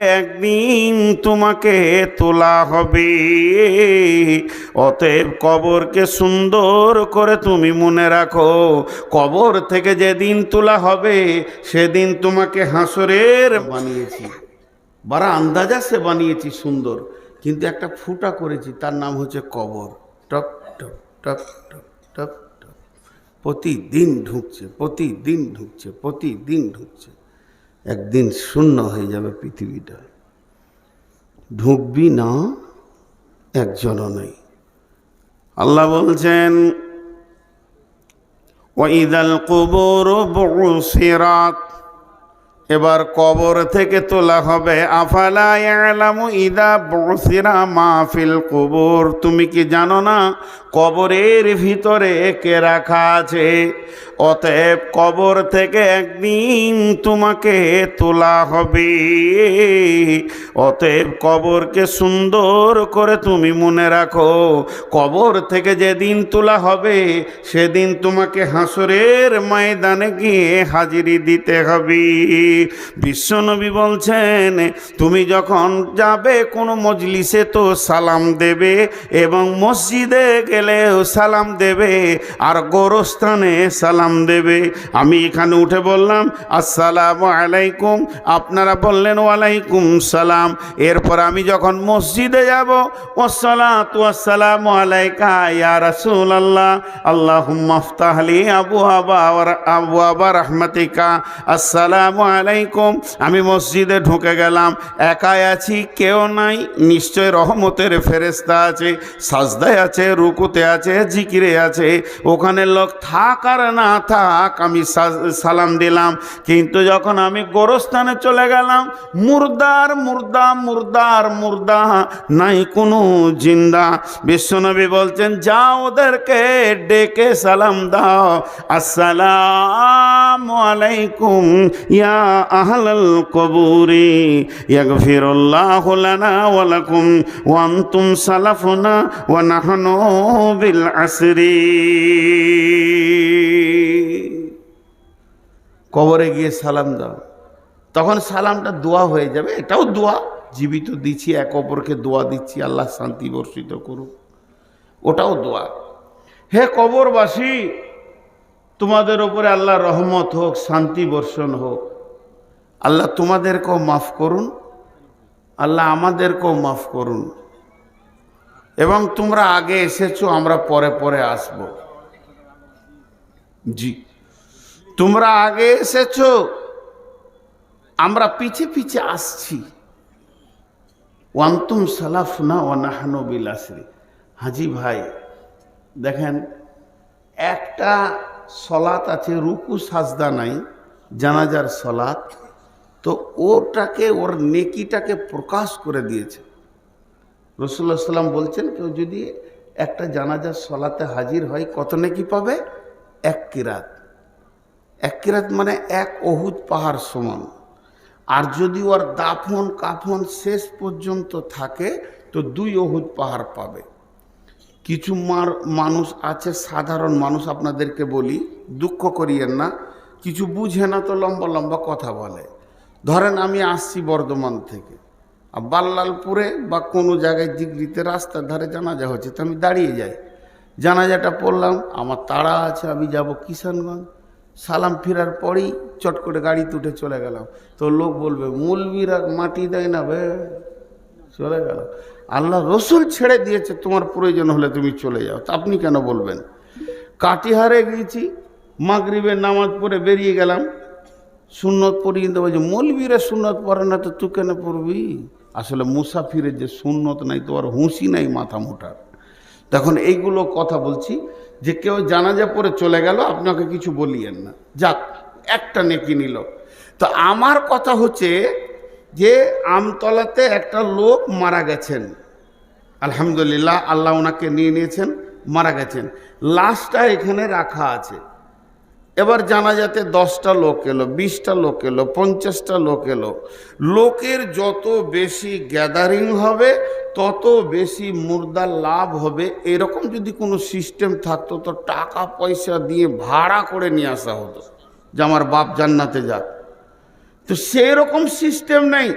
একদিন তোমাকে তোলা হবে। অতএব কবরকে সুন্দর করে তুমি মনে রাখো, কবর থেকে যেদিন তোলা হবে, সেদিন তোমাকে হাসরের বানিয়েছি। বারা আন্দাজা সে বানিয়েছি সুন্দর, কিন্তু একটা ফুটা করেছি, তার নাম হচ্ছে কবর। Top top top top top top. প্রতিদিন ঢুকছে প্রতিদিন ঢুকছে প্রতিদিন ঢুকছে। একদিন শূন্য হয়ে যাবে পৃথিবীটা। ঢুকবি না একজনও নেই। আল্লাহ বলছেন ওইদাল কবর বসিরাত। এবার কবর থেকে তোলা হবে ইদা বসিরা মাহফিল কবর। তুমি কি জানো না, কবরের ভিতরে কে রাখা আছে? অতএব কবর থেকে একদিন তোমাকে তোলা হবে। অতএব কবরকে সুন্দর করে তুমি মনে রাখো, কবর থেকে যেদিন তোলা হবে, সেদিন তোমাকে হাসরের ময়দানে গিয়ে হাজিরি দিতে হবে। বিশ্বনবী বলছেন, তুমি যখন যাবে কোনো মজলিসে তো সালাম দেবে এবং মসজিদে গেলেও সালাম দেবে আর গোরস্থানে সালাম দেবে। আমি এখানে উঠে বললাম, আসসালামু আলাইকুম। আপনারা বললেন, ওয়ালাইকুম সালাম। এরপর আমি যখন মসজিদে যাব ওয়াসালাম আলাইকা ইয়া রাসূল আল্লাহ আল্লাহ মাফতাহলি আবু আবা আবু আবা রহমতিকা। আসসালামু আলাইকুম। আমি মসজিদে ঢুকে গেলাম। একাই আছি, কেউ নাই। নিশ্চয় রহমতের ফেরেস্তা আছে, সাজদায় আছে, রুকুতে আছে, জিকিরে আছে। ওখানে লোক থাক আর না থাক, আমি সালাম দিলাম। কিন্তু যখন আমি গোরস্থানে চলে গেলাম, মুর্দার, মুর্দা মুর্দার, মুর্দা, নাই কোনো জিন্দা। বিশ্বনবী বলছেন যা ওদেরকে ডেকে সালাম দাও। আসসালাম আলাইকুম, ইয়া আহলাল কবুরি, ইয়াগফিরুল্লাহু লানা ওয়া লাকুম ওয়া আনতুম সালাফুনা ওয়া নাহনু বিল আসরি। কবরে গিয়ে সালাম দাও। তখন সালামটা দোয়া হয়ে যাবে, এটাও দোয়া। জীবিত দিচ্ছি এক অপরকে দোয়া দিচ্ছি, আল্লাহ শান্তি বর্ষিত করুক। ওটাও দোয়া। হে কবরবাসী, তোমাদের ওপরে আল্লাহ রহমত হোক, শান্তি বর্ষণ হোক। আল্লাহ তোমাদেরকেও মাফ করুন, আল্লাহ আমাদেরকেও মাফ করুন। এবং তোমরা আগে এসেছ, আমরা পরে পরে আসব। জি। তোমরা আগে এসেছ, আমরা পিছে পিছে আসছি। ওয়ান্তুম সালাফনা ওয়ানাহানো বিলাসরি হাজি ভাই, দেখেন, একটা সলাত আছে, রুকু সাজদা নাই, জানাজার সলাত তো ওটাকে, ওর নেকিটাকে প্রকাশ করে দিয়েছে। রসুল্লাহ সাল্লাম বলছেন, কেউ যদি একটা জানাজার সলাতে হাজির হয়, কত নেকি পাবে? এক কিরাত। এক কিরাত মানে এক অহুদ পাহাড় সমান। আর যদি ওর দাফন, কাফন শেষ পর্যন্ত থাকে, তো দুই অহুদ পাহাড় পাবে। কিছু মার, মানুষ আছে, সাধারণ মানুষ আপনাদেরকে বলি, দুঃখ করিয়েন না। কিছু বুঝে না তো লম্বা লম্বা কথা বলে। ধরেন আমি আসছি বর্ধমান থেকে, আর বাল্লালপুরে বা কোনো জায়গায় দিগলিতে রাস্তার ধারে জানাজা হচ্ছে, তো আমি দাঁড়িয়ে যাই। জানাজাটা পড়লাম, আমার তাড়া আছে, আমি যাব কিষানগঞ্জ। সালাম ফেরার পরেই চট করে গাড়ি তুটে চলে গেলাম। তো লোক বলবে মূলবীরা মাটি দেয় না বে। চলে গেল আল্লাহ রসুল ছেড়ে দিয়েছে, তোমার প্রয়োজন হলে তুমি চলে যাও। তা আপনি কেন বলবেন? কাটিহারে গিয়েছি, মাগরিবের নামাজ পড়ে বেরিয়ে গেলাম। সুন্নত পড়ি কিন্তু বলছে মৌলবীরা সুন্নত পড়ে না তো তুই কেন পড়বি? আসলে মুসাফিরের যে সুন্নত নাই তো আর হুঁশি নাই মাথা মোটার। তখন এইগুলো কথা বলছি, যে কেউ জানাজা পরে চলে গেল, আপনাকে কিছু বলিয়েন না। যাক, একটা নেকি নিল। তো আমার কথা হচ্ছে যে আমতলাতে একটা লোক মারা গেছেন। আলহামদুলিল্লাহ, আল্লাহ ওনাকে নিয়ে নিয়েছেন, মারা গেছেন। লাশটা এখানে রাখা আছে। এবার জানা যাতে দশটা লোক এলো, বিশটা লোক এলো, পঞ্চাশটা লোক এলো। লোকের যত বেশি গ্যাদারিং হবে, তত বেশি মুর্দার লাভ হবে। এরকম যদি কোনো সিস্টেম থাকতো, তো টাকা পয়সা দিয়ে ভাড়া করে নিয়ে আসা হতো যে আমার বাপ জান্নাতে যাক। তো সেই রকম সিস্টেম নেই।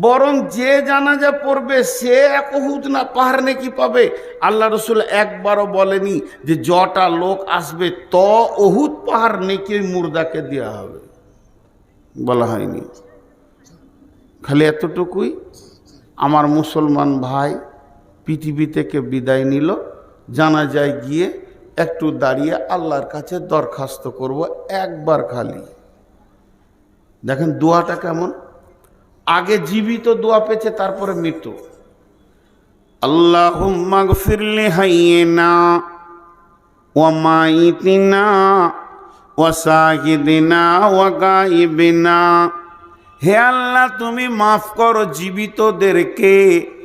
বরং যে জানাজা পড়বে, সে এক অহুদ না পাহাড় নাকি পাবে? আল্লাহ রসুল একবারও বলেনি যে জটা লোক আসবে, ত অহুদ পাহাড় নাকি ওই মুর্দাকে দেওয়া হবে। বলা হয়নি। খালি এতটুকুই, আমার মুসলমান ভাই পৃথিবী থেকে বিদায় নিল জানা যায় গিয়ে একটু দাঁড়িয়ে আল্লাহর কাছে দরখাস্ত করব একবার খালি। দেখেন, দোয়াটা কেমন? আগে জীবিত দোয়া পেয়েছে, তারপরে মৃত্যু। আল্লাহ ফিরলে হাইয়েনা ওয়ামাইতিনা ওয়াসাহিদিনা না হে আল্লাহ, তুমি মাফ করো জীবিতদেরকে।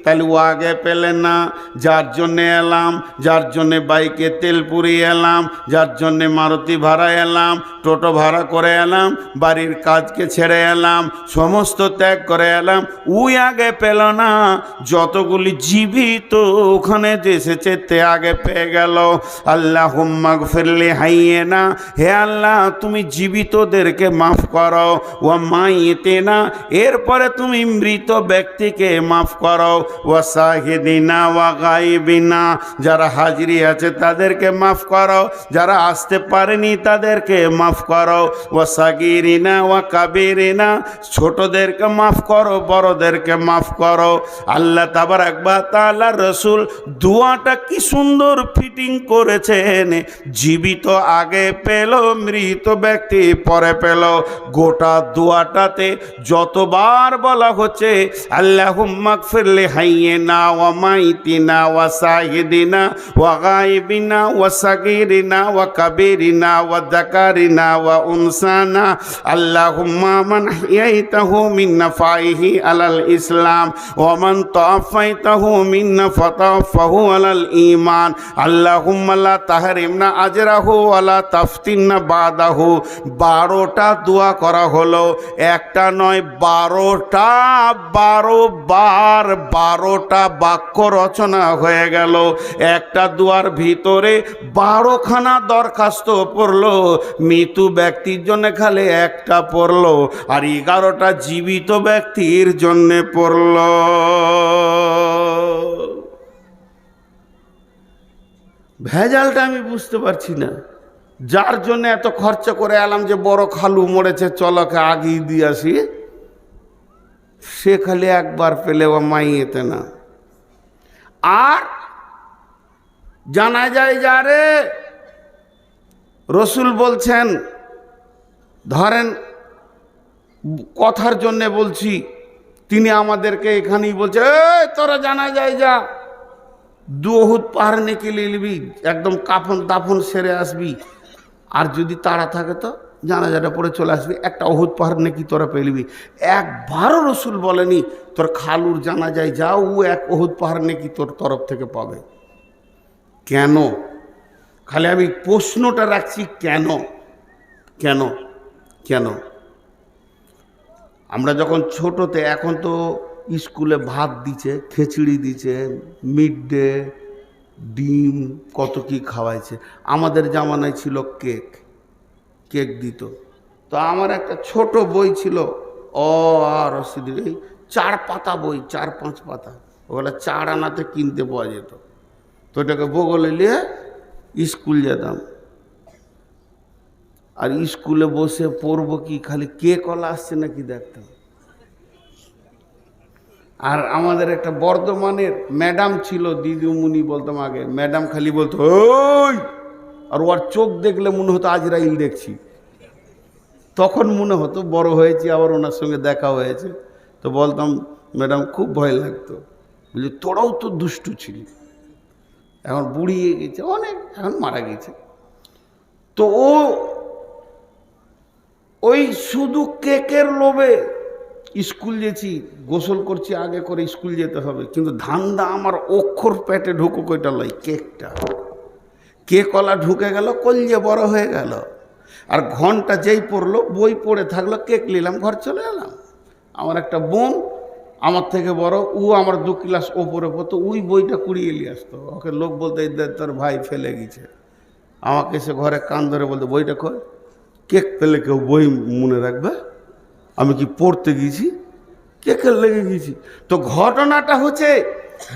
তাহলে ও আগে পেলে না, যার জন্যে এলাম, যার জন্যে বাইকে তেল পুরিয়ে এলাম, যার জন্যে মারুতি ভাড়া এলাম, টোটো ভাড়া করে এলাম, বাড়ির কাজকে ছেড়ে এলাম, সমস্ত ত্যাগ করে এলাম, উই আগে পেল না, যতগুলি জীবিত ওখানে যে এসেছে তে আগে পেয়ে গেল। আল্লাহ হুম্মাগ ফিরলে হাইয়ে না হে আল্লাহ, তুমি জীবিতদেরকে মাফ করো ও মাইতে না এরপরে তুমি মৃত ব্যক্তিকে মাফ করো। ও সাহিদিনা ওয়া গাইবিনা, যারা হাজিরি আছে তাদেরকে মাফ করো, যারা আসতে পারেনি তাদেরকে মাফ করো। ও ওয়া কাবিরিনা, ছোটদেরকে মাফ করো, বড়দেরকে মাফ করো। আল্লাহ তাবার একবার তাল্লাহ রসুল দুয়াটা কি সুন্দর ফিটিং করেছেন। জীবিত আগে পেল, মৃত ব্যক্তি পরে পেল। গোটা দুয়াটাতে যতবার বলা হচ্ছে আল্লাহ সাগিরিনা ওয়া কাবিরিনা ওয়া দাকারিনা ওয়া উনসানা আল্লাহুম্মা মান হিয়াইতাহু মিন নাফাইহি আলাল ইসলাম ওয়া মান তাওয়াফাইতাহু মিন্না ফাতাওয়াফাহু আলাল ঈমান আল্লাহুম্মা লা তাহরিমনা আজরাহু ওয়া লা বাদাহু বারোটা দোয়া করা হলো। একটা নয়, বারোটা বারো, বার বারোটা বাক্য রচনা হয়ে গেল। একটা দুয়ার ভিতরে বারোখানা দরখাস্ত পড়ল। মৃত্যু ব্যক্তির জন্য খালি একটা পড়ল আর এগারোটা জীবিত ব্যক্তির জন্য পড়ল। ভেজালটা আমি বুঝতে পারছি না। যার জন্য এত খরচা করে এলাম যে বড় খালু মরেছে চলকে আগিয়ে দিয়ে আসি। সে খালি একবার পেলে ও মাইয়েতে না। আর জানা যায় যারে রসুল বলছেন, ধরেন, কথার জন্যে বলছি, তিনি আমাদেরকে এখানেই বলছে তোরা জানা যায় যা দুহুদ পাহাড় নেকে নিবি একদম কাফন দাফন সেরে আসবি, আর যদি তাড়া থাকে তো? জানাজাটা পরে চলে আসবি, একটা অহুদ পাহাড় নাকি তোরা পেলবি একবারও রসুল বলেনি, তোর খালুর জানা যায় যা ও এক অহুদ পাহাড় নাকি তোর তরফ থেকে পাবে। কেন? খালি আমি প্রশ্নটা রাখছি, কেন? কেন? কেন? আমরা যখন ছোটোতে, এখন তো স্কুলে ভাত দিছে খিচুড়ি দিছে মিড ডে, ডিম, কত কি খাওয়াইছে। আমাদের জামানায় ছিল কেক। কেক দিত। তো আমার একটা ছোট বই ছিল অ আর রসিদি এই চার পাতা বই, চার, পাঁচ পাতা। ওগুলো চার আনাতে কিনতে পাওয়া যেত। তো ওটাকে বগলে নিয়ে স্কুল যেতাম। আর স্কুলে বসে পড়ব কি, খালি কে কলা আসছে নাকি দেখতাম। আর আমাদের একটা বর্ধমানের ম্যাডাম ছিল, দিদিমণি বলতাম আগে, ম্যাডাম খালি বলতো, ওই! আর ওর চোখ দেখলে মনে হতো আজরাইল দেখছি। তখন মনে হতো বড় হয়েছি, আবার ওনার সঙ্গে দেখা হয়েছে। তো বলতাম, ম্যাডাম, খুব ভয় লাগতো। বুঝলি তোরাও তো দুষ্টু ছিলি। এখন বুড়িয়ে গেছে, অনেক, এখন মারা গেছে। তো ও, ওই শুধু কেকের লোভে স্কুল যেছি গোসল করছি, আগে করে স্কুল যেতে হবে। কিন্তু ধান্দা আমার অক্ষর পেটে ঢুকো কইটা লয়, কেকটা। কে কলা ঢুকে গেল কলজে বড় হয়ে গেল। আর ঘণ্টা যেই পড়ল বই পড়ে থাকল কেক নিলাম ঘর চলে এলাম। আমার একটা বোন আমার থেকে বড় ও আমার দু ক্লাস ওপরে পড়তো ওই বইটা কুড়িয়ে নিয়ে আসতো। ওকে লোক বলতে "এই দেখ, তোর ভাই ফেলে গেছে। আমাকে এসে ঘরে কান ধরে বলতো বইটা কই কেক পেলে কেউ বই মনে রাখবে? আমি কি পড়তে গেছি কেকের লেগে গেছি তো ঘটনাটা হচ্ছে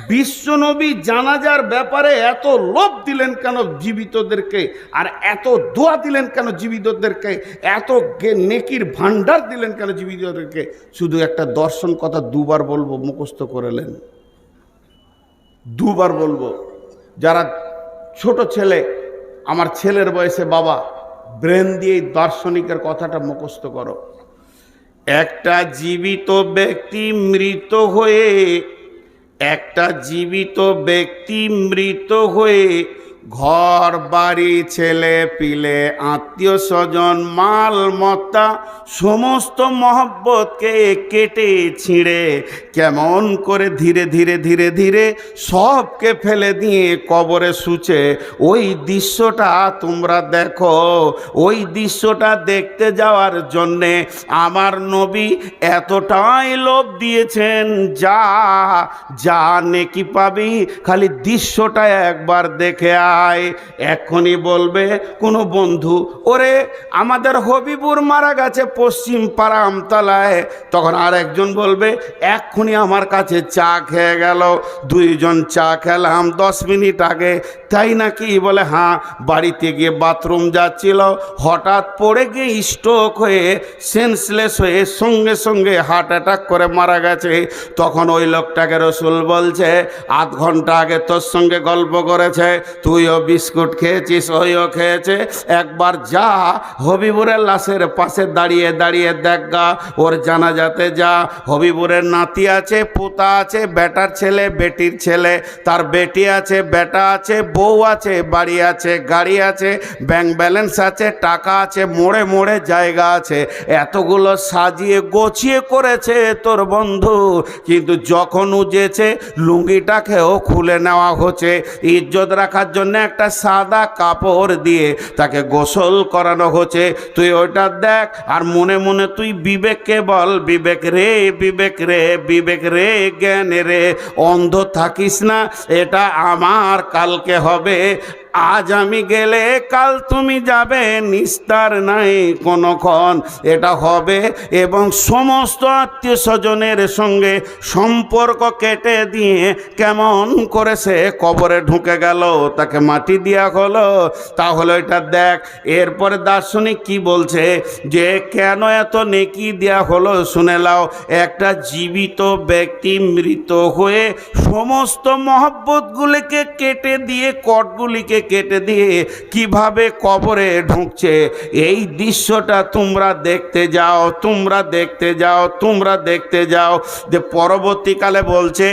বিশ্বনবী জানাজার ব্যাপারে এত লোভ দিলেন কেন জীবিতদেরকে? আর এত দোয়া দিলেন কেন জীবিতদেরকে? এত নেকির ভান্ডার দিলেন কেন জীবিতদেরকে? শুধু একটা দর্শন কথা দুবার বলব, মুখস্থ করেলেন দুবার বলব, যারা ছোট ছেলে, আমার ছেলের বয়সে বাবা, ব্রেন দিয়ে দার্শনিকের কথাটা মুখস্থ করো। একটা জীবিত ব্যক্তি মৃত হয়ে একটা জীবিত ব্যক্তি মৃত হয়ে ঘর, বাড়ি, ছেলে, পিলে, আত্মীয় স্বজন, মাল, মত্তা, সমস্ত মহব্বতকে কেটে ছিঁড়ে, কেমন করে ধীরে ধীরে ধীরে ধীরে সবকে ফেলে দিয়ে কবরে শুচে ওই দৃশ্যটা তোমরা দেখো। ওই দৃশ্যটা দেখতে যাওয়ার জন্যে আমার নবী এতটাই লোভ দিয়েছেন, যা যা নেকি পাবি। খালি দৃশ্যটা একবার দেখে আয় এক্ষুনি বলবে কোনো বন্ধু, ওরে, আমাদের হবিবুর মারা গেছে পশ্চিম পাড়া আমতলায়। তখন আর একজন বলবে এক্ষুনি আমার কাছে চা খেয়ে গেল। দুইজন চা খেলাম দশ মিনিট আগে। তাই নাকি? বলে হ্যাঁ বাড়িতে গিয়ে বাথরুম যাচ্ছিল। হঠাৎ পড়ে গিয়ে স্ট্রোক হয়ে সেন্সলেস হয়ে সঙ্গে সঙ্গে হার্ট অ্যাটাক করে মারা গেছে। তখন ওই লোকটাকে রসুল বলছে, আধ ঘণ্টা আগে তোর সঙ্গে গল্প করেছে। তুইও বিস্কুট খেয়েছিস ওইও খেয়েছে। একবার যা, হবিবুরের লাশের পাশে দাঁড়িয়ে দাঁড়িয়ে দেখ গা, ওর জানাজাতে যা। হবিবুরের নাতি আছে, পোতা আছে, বেটার ছেলে, বেটির ছেলে। তার বেটি আছে, বেটা আছে, বউ আছে, বাড়ি আছে, গাড়ি আছে, ব্যাংক ব্যালেন্স আছে, টাকা আছে, মোড়ে মোড়ে জায়গা আছে। এতগুলো সাজিয়ে গোছিয়ে করেছে তোর বন্ধু। কিন্তু যখন উজেছে, লুঙ্গিটাকেও খুলে নেওয়া হচ্ছে। ইজ্জত রাখার জন্য একটা সাদা কাপড় দিয়ে তাকে গোসল করানো হচ্ছে। তুই ওইটা দেখ, আর মনে মনে তুই বিবেককে বল, বিবেক রে বিবেক রে বিবেক রে, জ্ঞান রে, অন্ধ থাকিস না, এটা আমার কালকে হবে। আজ আমি গেলে কাল তুমি যাবে, নিস্তার নাই কোনক্ষণ এটা হবে এবং সমস্ত আত্মীয় স্বজনের সঙ্গে সম্পর্ক কেটে দিয়ে কেমন করে সে কবরে ঢুকে গেল, তাকে মাটি দেওয়া হলো। তাহলে এটা দেখ, এরপরে দার্শনিক কি বলছে যে, কেন এত নেকি দেওয়া হলো শুনে লাও একটা জীবিত ব্যক্তি মৃত হয়ে সমস্ত মহব্বতগুলিকে কেটে দিয়ে কটগুলিকে কেটে দিয়ে কীভাবে কবরে ঢুকছে? এই দৃশ্যটা তোমরা দেখতে যাও, তোমরা দেখতে যাও, তোমরা দেখতে যাও। যে পরবর্তীকালে বলছে,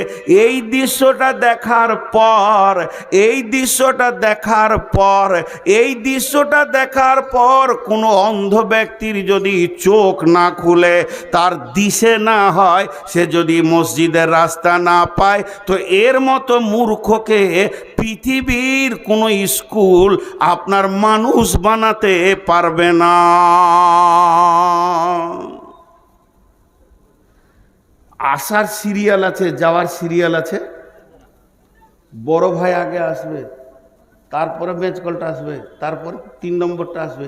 এই দৃশ্যটা দেখার পর, এই দৃশ্যটা দেখার পর, এই দৃশ্যটা দেখার পর কোনো অন্ধ ব্যক্তির যদি চোখ না খুলে, তার দিশে না হয়, সে যদি মসজিদের রাস্তা না পায়, তো এর মতো মূর্খকে পৃথিবীর কোনো স্কুল আপনার মানুষ বানাতে পারবে না। আসার সিরিয়াল আছে, যাওয়ার সিরিয়াল আছে। বড় ভাই আগে আসবে, তারপরে বেঞ্চ কলটা আসবে, তারপরে তিন নম্বরটা আসবে।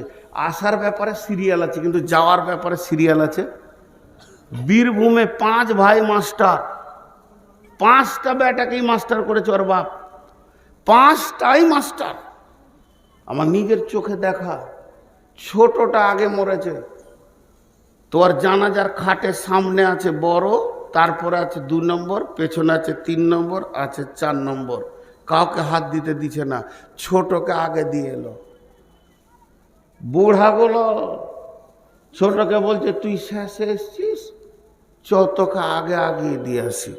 আসার ব্যাপারে সিরিয়াল আছে, কিন্তু যাওয়ার ব্যাপারে সিরিয়াল আছে। বীরভূমে পাঁচ ভাই মাস্টার, পাঁচটা বেটাকেই মাস্টার করেছে ওর বাপ। পাঁচটাই মাস্টার। আমার নিজের চোখে দেখা, ছোটটা আগে মরেছে। তোর জানাজার খাটের সামনে আছে বড়, তারপরে আছে দু নম্বর, পেছনে আছে তিন নম্বর, আছে চার নম্বর। কাউকে হাত দিতে দিছে না, ছোটকে আগে দিয়ে এলো। বুড়াগুলো ছোটকে বলছে, তুই শেষে এসছিস? চ তোকে আগে আগিয়ে দিয়ে আসি।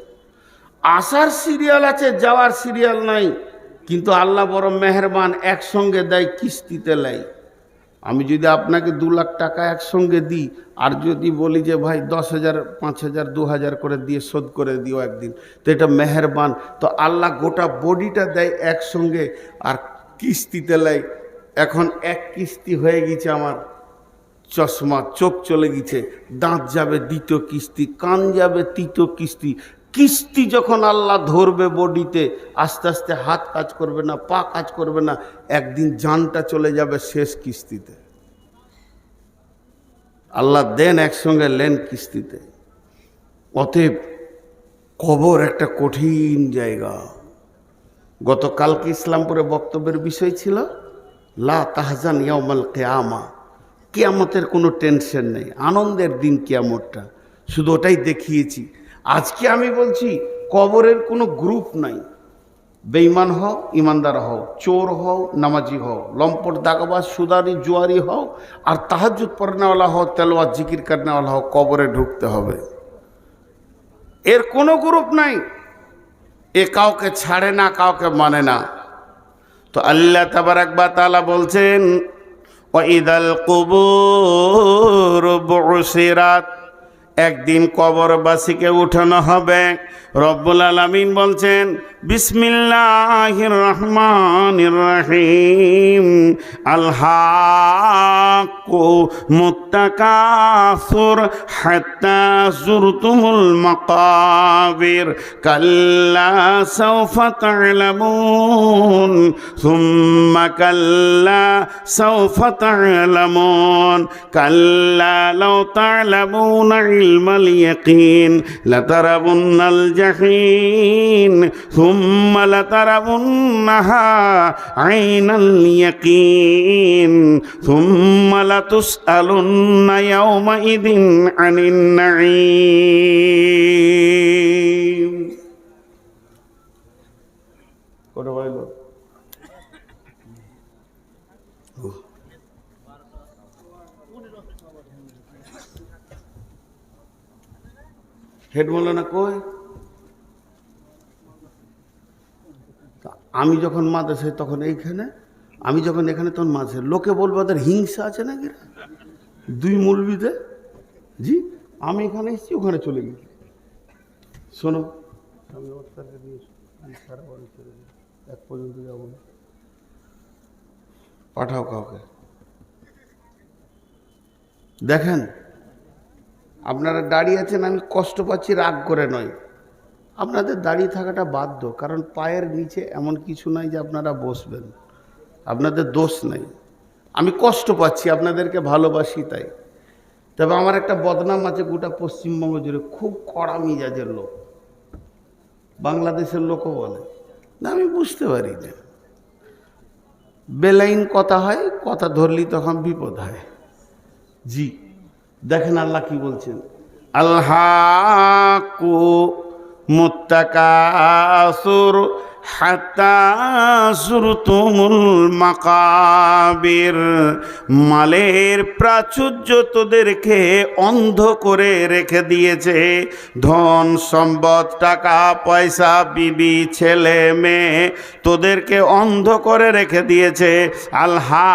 আসার সিরিয়াল আছে, যাওয়ার সিরিয়াল নাই। কিন্তু আল্লাহ বড় মেহরবান একসঙ্গে দেয় কিস্তিতে লাই আমি যদি আপনাকে দু লাখ টাকা একসঙ্গে দিই, আর যদি বলি যে ভাই দশ হাজার, পাঁচ হাজার, দু হাজার করে দিয়ে শোধ করে দিও একদিন, তো এটা মেহরবান। তো আল্লাহ গোটা বডিটা দেয় একসঙ্গে, আর কিস্তিতে লাই এখন এক কিস্তি হয়ে গেছে আমার, চশমা, চোখ চলে গেছে, দাঁত যাবে দ্বিতীয় কিস্তি, কান যাবে তৃতীয় কিস্তি কিস্তি যখন আল্লাহ ধরবে বডিতে, আস্তে আস্তে হাত কাজ করবে না, পা কাজ করবে না, একদিন জানটা চলে যাবে শেষ কিস্তিতে। আল্লাহ দেন একসঙ্গে লেন কিস্তিতে। অতএব কবর একটা কঠিন জায়গা। গতকালকে ইসলামপুরে বক্তব্যের বিষয় ছিল, লা তাহজান ইয়ামাল কেয়ামা। কেয়ামতের কোনো টেনশন নেই, আনন্দের দিন কেয়ামতটা। শুধু ওটাই দেখিয়েছি আজকে আমি বলছি, কবরের কোনো গ্রুপ নাই। বেঈমান হও ইমানদার হও, চোর হও, নামাজি হও, লম্পট, দাগাবাজ, সুদারি, জুয়ারি হও, আর তাহাজুদ পড়নেওয়ালা হও তেলোয়ার জিকির করনেওয়ালা হও, কবরে ঢুকতে হবে। এর কোনো গ্রুপ নাই। এ কাউকে ছাড়ে না, কাউকে মানে না। তো আল্লাহ তাবারাকবা তালা বলছেন ও ওয়াইদাল কুবুর বুসিরাত। একদিন কবরবাসীকে উঠানো হবে। রব্বুল আলামিন বলছেন, বিসমিল্লাহির রহমান রহিম। আলহাকু মুত্তাকাসুর হাত্তা জুরতুমুল মাকাবির। কাল্লা সাওফা তা'লামুন। সুম্মা কাল্লা সাওফা তা'লামুন। কাল্লা লাউ তা'লামুনা ইলমাল ইয়াকিন লাতারাবুন্নাল জাহিম ثم لترونها عين اليقين ثم لتسألن يومئذ عن النعيم কটা বাইল হেড না কই? আমি যখন মাদ্রাসায় তখন এইখানে আমি যখন এখানে তখন মাদ্রাসা লোকে বলব ওদের হিংসা আছে নাকি? দুই মূলবিতে জি আমি এখানে এসেছি ওখানে চলে গেছি। শোনো। আমি। এক পর্যন্ত যাব না। পাঠাও কাউকে। দেখেন আপনারা দাঁড়িয়ে আছেন, আমি কষ্ট পাচ্ছি, রাগ করে নয়। আপনাদের দাঁড়িয়ে থাকাটা বাধ্য, কারণ পায়ের নিচে এমন কিছু নাই যে আপনারা বসবেন। আপনাদের দোষ নেই। আমি কষ্ট পাচ্ছি, আপনাদেরকে ভালোবাসি তাই। তবে আমার একটা বদনাম আছে গোটা পশ্চিমবঙ্গ জুড়ে, খুব কড়া মিজাজের লোক। বাংলাদেশের লোকও বলে। না, আমি বুঝতে পারি না। বেলাইন কথা হয়, কথা ধরলি তখন বিপদ হয়। জি। দেখেন আল্লাহ কি বলছেন? আল্লাহ মুত্তাকাসুর হাত্তা সুরতুমুল মাকাবির। মালের প্রাচুর্য তোদেরকে অন্ধ করে রেখে দিয়েছে। ধন সম্পদ, টাকা, পয়সা, বিবি, ছেলে, মেয়ে তোদেরকে অন্ধ করে রেখে দিয়েছে। আল্হা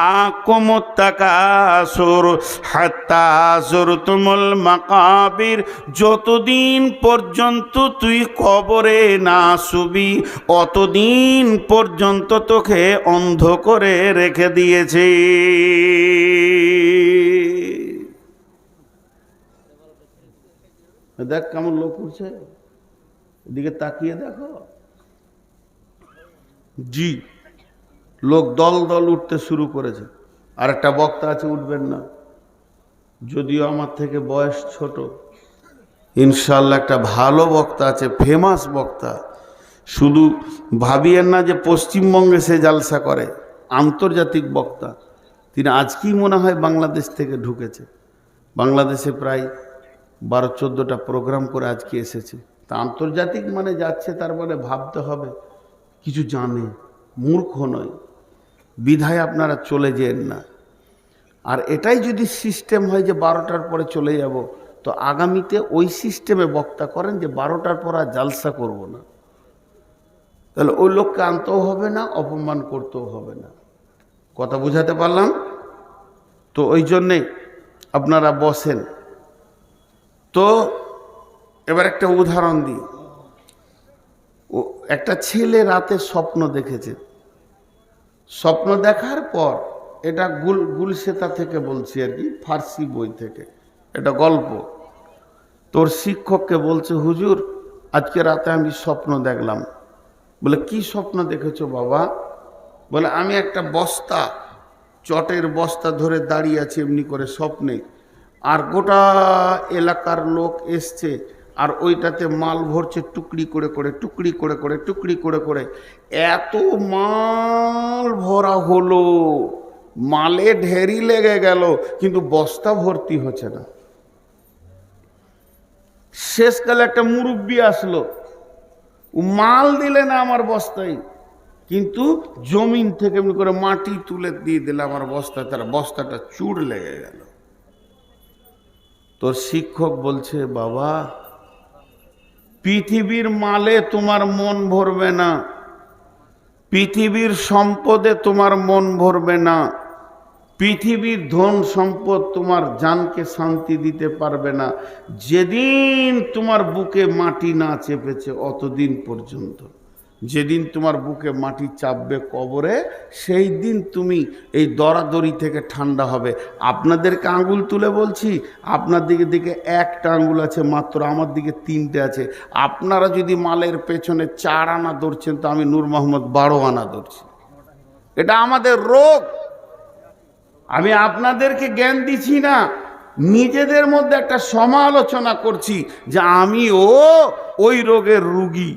সুর হাত্তা সুরতুমুল মাকাবির। যতদিন পর্যন্ত তুই কবরে না শুবি অতদিন পর্যন্ত তোকে অন্ধ করে রেখে দিয়েছে। দেখ কেমন লোক উঠছে। এদিকে তাকিয়ে দেখো। জি, লোক দল দল উঠতে শুরু করেছে। আর একটা বক্তা আছে, উঠবেন না। যদিও আমার থেকে বয়স ছোট ইনশাল্লাহ একটা ভালো বক্তা আছে ফেমাস বক্তা। শুধু ভাবিয়েন না যে পশ্চিমবঙ্গে সে জালসা করে, আন্তর্জাতিক বক্তা। তিনি আজকেই মনে হয় বাংলাদেশ থেকে ঢুকেছে। বাংলাদেশে প্রায় বারো চোদ্দোটা প্রোগ্রাম করে আজকে এসেছে। তা আন্তর্জাতিক মানে যাচ্ছে, তার মানে ভাবতে হবে, কিছু জানে, মূর্খ নয় বিধায় আপনারা চলে যেন না। আর এটাই যদি সিস্টেম হয় যে বারোটার পরে চলে যাব, তো আগামীতে ওই সিস্টেমে বক্তা করেন যে বারোটার পর আর জালসা করব না। তাহলে ওই লোককে আনতেও হবে না, অপমান করতেও হবে না। কথা বুঝাতে পারলাম? তো ওই জন্যে আপনারা বসেন। তো এবার একটা উদাহরণ দিই। ও, একটা ছেলে রাতে স্বপ্ন দেখেছে। স্বপ্ন দেখার পর এটা গুল, গুলশেতা থেকে বলছি আর কি, ফার্সি বই থেকে। এটা গল্প। তোর শিক্ষককে বলছে, হুজুর, আজকে রাতে আমি স্বপ্ন দেখলাম। বলে, কি স্বপ্ন দেখেছ বাবা? বলে, আমি একটা বস্তা, চটের বস্তা ধরে দাঁড়িয়ে আছি, এমনি করে স্বপ্নে। আর গোটা এলাকার লোক এসছে, আর ওইটাতে মাল ভরছে টুকরি করে করে, টুকরি করে করে, টুকরি করে করে। এত মাল ভরা হলো, মালে ঢেরি লেগে গেল, কিন্তু বস্তা ভর্তি হচ্ছে না। শেষকালে একটা মুরব্বি আসলো মাল দিলে না আমার বস্তায়, কিন্তু জমিন থেকে এমনি করে মাটি তুলে দিয়ে দিলে আমার বস্তা তার বস্তাটা চুড় লেগে গেল। তোর শিক্ষক বলছে, বাবা, পৃথিবীর মালে তোমার মন ভরবে না, পৃথিবীর সম্পদে তোমার মন ভরবে না। পৃথিবীর ধন সম্পদ তোমার জানকে শান্তি দিতে পারবে না। যেদিন তোমার বুকে মাটি না চেপেছে, অতদিন পর্যন্ত। যেদিন তোমার বুকে মাটি চাপবে কবরে সেই দিন তুমি এই দরাদরি থেকে ঠান্ডা হবে। আপনাদেরকে আঙ্গুল তুলে বলছি, আপনার দিকে দিকে একটা আঙ্গুল আছে, মাত্র আমার দিকে তিনটে আছে। আপনারা যদি মালের পেছনে চার আনা ধরছেন, তো আমি নূর মোহাম্মদ বারো আনা ধরছি। এটা আমাদের রোগ। আমি আপনাদেরকে জ্ঞান দিচ্ছি না। নিজেদের মধ্যে একটা সমালোচনা করছি যে আমিও ওই রোগের রুগী।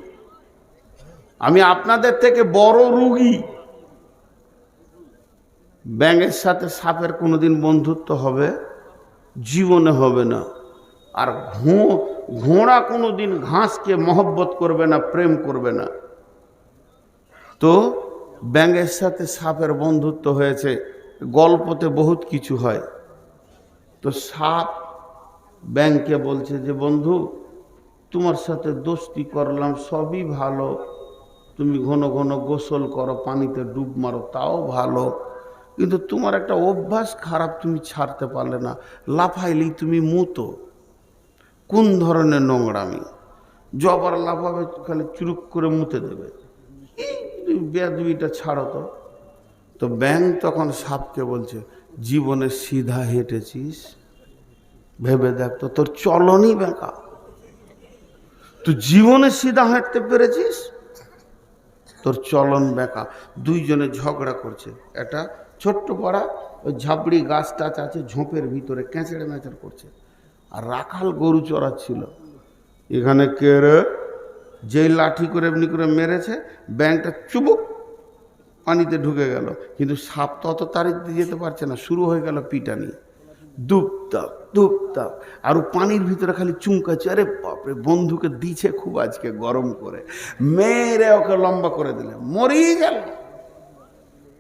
আমি আপনাদের থেকে বড় রুগী। ব্যাঙের সাথে সাপের কোনোদিন বন্ধুত্ব হবে? জীবনে হবে না। আর ঘো, ঘোড়া কোনোদিন ঘাসকে মহব্বত করবে না, প্রেম করবে না। তো ব্যাঙের সাথে সাপের বন্ধুত্ব হয়েছে। গল্পতে বহুত কিছু হয়। তো সাপ ব্যাংকে বলছে যে, বন্ধু, তোমার সাথে দোস্তি করলাম, সবই ভালো। তুমি ঘন ঘন গোসল করো, পানিতে ডুব মারো, তাও ভালো। কিন্তু তোমার একটা অভ্যাস খারাপ, তুমি ছাড়তে পারলে না। লাফাইলেই তুমি মুতো। কোন ধরনের নোংরামি? জবার লাফাবে, খালি চুরুক করে মুতে দেবে। এই বেদবিটা ছাড়ো তো। তো ব্যাং তখন সাপকে বলছে, জীবনে সিধা হেঁটেছিস? ভেবে দেখ তো, তোর চলনই বেঁকা। তুই জীবনে সিধা হাঁটতে পেরেছিস? তোর চলন বেঁকা। দুইজনে ঝগড়া করছে। একটা ছোট্ট পাড়া, ওই ঝাপড়ি গাছ টাছ আছে, ঝোপের ভিতরে ক্যাঁচড়ে ম্যাচড় করছে। আর রাখাল গরু চড়াচ্ছিল। এখানে কে যেই লাঠি করে এমনি করে মেরেছে ব্যাংকটা চুবুক পানিতে ঢুকে গেল। কিন্তু সাপ তো অত তারিখ দিয়ে যেতে পারছে না। শুরু হয়ে গেল পিটানি। দুপতাপ দুপতাপ আর পানির ভিতরে খালি চুমকাচ্ছে। আরে বাপরে, বন্ধুকে দিছে খুব আজকে গরম করে। মেরে ওকে লম্বা করে দিলে। মরেই গেল।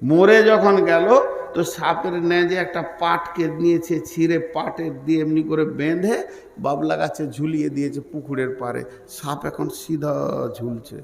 মরে যখন গেল, তো সাপের নেজে একটা পাটকে নিয়েছে, ছিঁড়ে পাটের দিয়ে এমনি করে বেঁধে বাবলা গাছে ঝুলিয়ে দিয়েছে পুকুরের পারে সাপ এখন সিধা ঝুলছে।